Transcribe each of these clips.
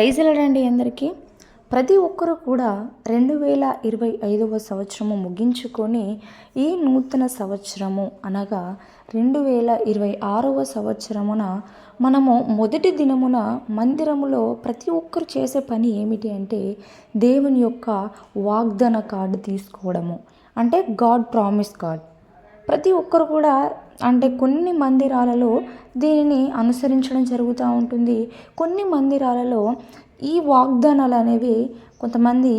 Praise వెళ్ళడండి అందరికీ. ప్రతి ఒక్కరూ కూడా రెండు వేల ఇరవై ఐదవ సంవత్సరము ముగించుకొని ఈ నూతన సంవత్సరము అనగా రెండు వేల ఇరవై ఆరవ సంవత్సరమున మనము మొదటి దినమున మందిరములో ప్రతి ఒక్కరు చేసే పని ఏమిటి అంటే దేవుని యొక్క వాగ్దాన కార్డు తీసుకోవడము. అంటే గాడ్ ప్రామిస్ కార్డ్. ప్రతి ఒక్కరు కూడా అంటే కొన్ని మందిరాలలో దీనిని అనుసరించడం జరుగుతూ ఉంటుంది. కొన్ని మందిరాలలో ఈ వాగ్దానాలు అనేవి కొంతమంది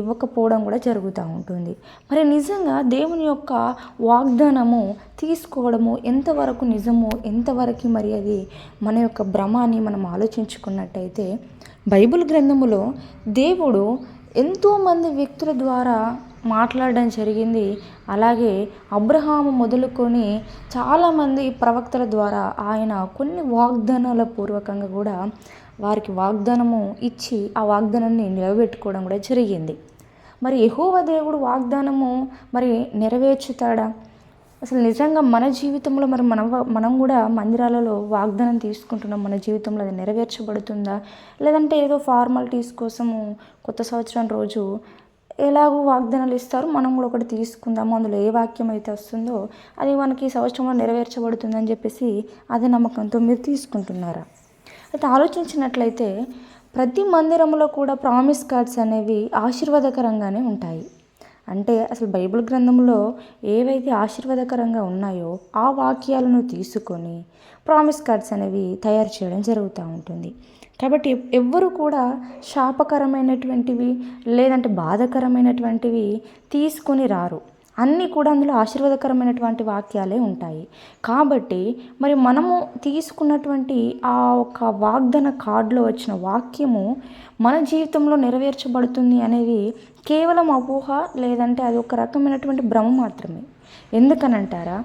ఇవ్వకపోవడం కూడా జరుగుతూ ఉంటుంది. మరి నిజంగా దేవుని యొక్క వాగ్దానము తీసుకోవడము ఎంతవరకు నిజమో ఎంతవరకు మరి అది మన యొక్క భ్రమాన్ని మనం ఆలోచించుకున్నట్టయితే బైబిల్ గ్రంథములో దేవుడు ఎంతోమంది వ్యక్తుల ద్వారా మాట్లాడడం జరిగింది. అలాగే అబ్రహాము మొదలుకొని చాలామంది ప్రవక్తల ద్వారా ఆయన కొన్ని వాగ్దానాల పూర్వకంగా కూడా వారికి వాగ్దానము ఇచ్చి ఆ వాగ్దానాన్ని నిలబెట్టుకోవడం కూడా జరిగింది. మరి యహోవ దేవుడు వాగ్దానము మరి నెరవేర్చుతాడా? అసలు నిజంగా మన జీవితంలో మరి మనం మనం కూడా మందిరాలలో వాగ్దానం తీసుకుంటున్నాం. మన జీవితంలో అది నెరవేర్చబడుతుందా? లేదంటే ఏదో ఫార్మాలిటీస్ కోసము కొత్త సంవత్సరం రోజు ఎలాగో వాగ్దానాలు ఇస్తారు? మనం కూడా ఒకటి తీసుకుందాము. అందులో ఏ వాక్యం అయితే వస్తుందో అది మనకి ఈ సంవత్సరంలో నెరవేర్చబడుతుందని చెప్పేసి అదే నమ్మకంతో మీరు తీసుకుంటున్నారా? అయితే ఆలోచించినట్లయితే ప్రతి మందిరంలో కూడా ప్రామిస్ కార్డ్స్ అనేవి ఆశీర్వాదకరంగానే ఉంటాయి. అంటే అసలు బైబిల్ గ్రంథంలో ఏవైతే ఆశీర్వాదకరంగా ఉన్నాయో ఆ వాక్యాలను తీసుకొని ప్రామిస్ కార్డ్స్ అనేవి తయారు చేయడం జరుగుతూ ఉంటుంది. కాబట్టి ఎవ్వరు కూడా శాపకరమైనటువంటివి లేదంటే బాధకరమైనటువంటివి తీసుకొని రారు. అన్నీ కూడా అందులో ఆశీర్వాదకరమైనటువంటి వాక్యాలే ఉంటాయి. కాబట్టి మరి మనము తీసుకున్నటువంటి ఆ ఒక వాగ్దన కార్డులో వచ్చిన వాక్యము మన జీవితంలో నెరవేర్చబడుతుంది అనేది కేవలం అపోహ లేదంటే అది ఒక రకమైనటువంటి భ్రమ మాత్రమే. ఎందుకనంటారా?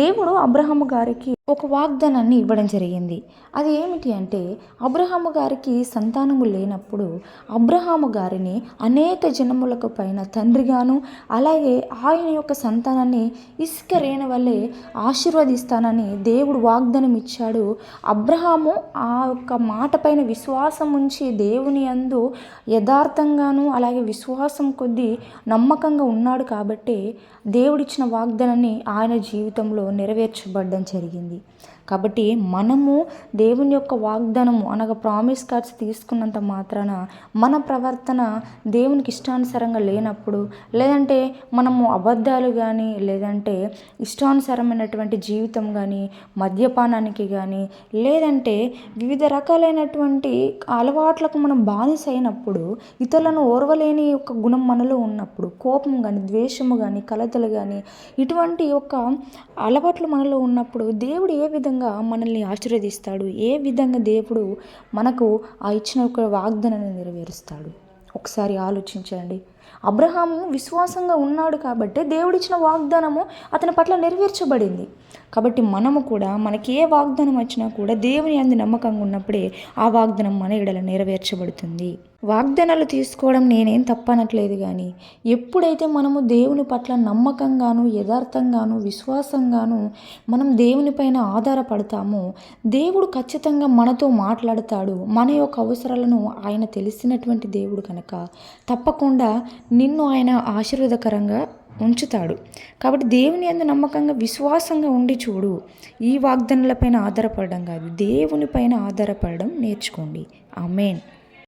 దేవుడు అబ్రహము గారికి ఒక వాగ్దానాన్ని ఇవ్వడం జరిగింది. అది ఏమిటి అంటే అబ్రహాము గారికి సంతానము లేనప్పుడు అబ్రహాము గారిని అనేక జనములకు పైన తండ్రిగాను అలాగే ఆయన యొక్క సంతానాన్ని ఇసుక రేణ వల్లే ఆశీర్వదిస్తానని దేవుడు వాగ్దానం ఇచ్చాడు. అబ్రహాము ఆ యొక్క మాట పైన విశ్వాసం ఉంచి దేవుని అందు యథార్థంగాను అలాగే విశ్వాసం కొద్దీ నమ్మకంగా ఉన్నాడు కాబట్టి దేవుడిచ్చిన వాగ్దానాన్ని ఆయన జీవితంలో నెరవేర్చబడడం జరిగింది. కాబట్టి మనము దేవుని యొక్క వాగ్దానము అనగా ప్రామిస్ కార్డ్స్ తీసుకున్నంత మాత్రాన మన ప్రవర్తన దేవునికి ఇష్టానుసారంగా లేనప్పుడు లేదంటే మనము అబద్ధాలు కానీ లేదంటే ఇష్టానుసారమైనటువంటి జీవితం కానీ మద్యపానానికి కానీ లేదంటే వివిధ రకాలైనటువంటి అలవాట్లకు మనం బానిస అయినప్పుడు ఇతరులను ఓర్వలేని ఒక గుణం మనలో ఉన్నప్పుడు కోపం కానీ ద్వేషము కానీ కలతలు కానీ ఇటువంటి ఒక అలవాట్లు మనలో ఉన్నప్పుడు దేవుడు ఏ విధంగా మనల్ని ఆశీర్వదిస్తాడు? ఏ విధంగా దేవుడు మనకు ఆ ఇచ్చిన ఒక వాగ్దానాన్ని నెరవేరుస్తాడు? ఒకసారి ఆలోచించండి. అబ్రహాము విశ్వాసంగా ఉన్నాడు కాబట్టి దేవుడిచ్చిన వాగ్దానము అతని పట్ల నెరవేర్చబడింది. కాబట్టి మనము కూడా మనకి ఏ వాగ్దానం వచ్చినా కూడా దేవుని అంది నమ్మకంగా ఉన్నప్పుడే ఆ వాగ్దానం మన ఎడల నెరవేర్చబడుతుంది. వాగ్దానాలు తీసుకోవడం నేనేం తప్పనట్లేదు కానీ ఎప్పుడైతే మనము దేవుని పట్ల నమ్మకంగాను యథార్థంగాను విశ్వాసంగాను మనం దేవుని పైన ఆధారపడతామో దేవుడు ఖచ్చితంగా మనతో మాట్లాడతాడు మన యొక్క అవసరాలను ఆయన తెలిసినటువంటి దేవుడు కనుక తప్పకుండా నిన్ను ఆయన ఆశీర్వాదకరంగా ఉంచుతాడు. కాబట్టి దేవుని అందు నమ్మకంగా విశ్వాసంగా ఉండి చూడు. ఈ వాగ్దానాలపైన ఆధారపడడం కాదు దేవుని పైన ఆధారపడడం నేర్చుకోండి. ఆమెన్.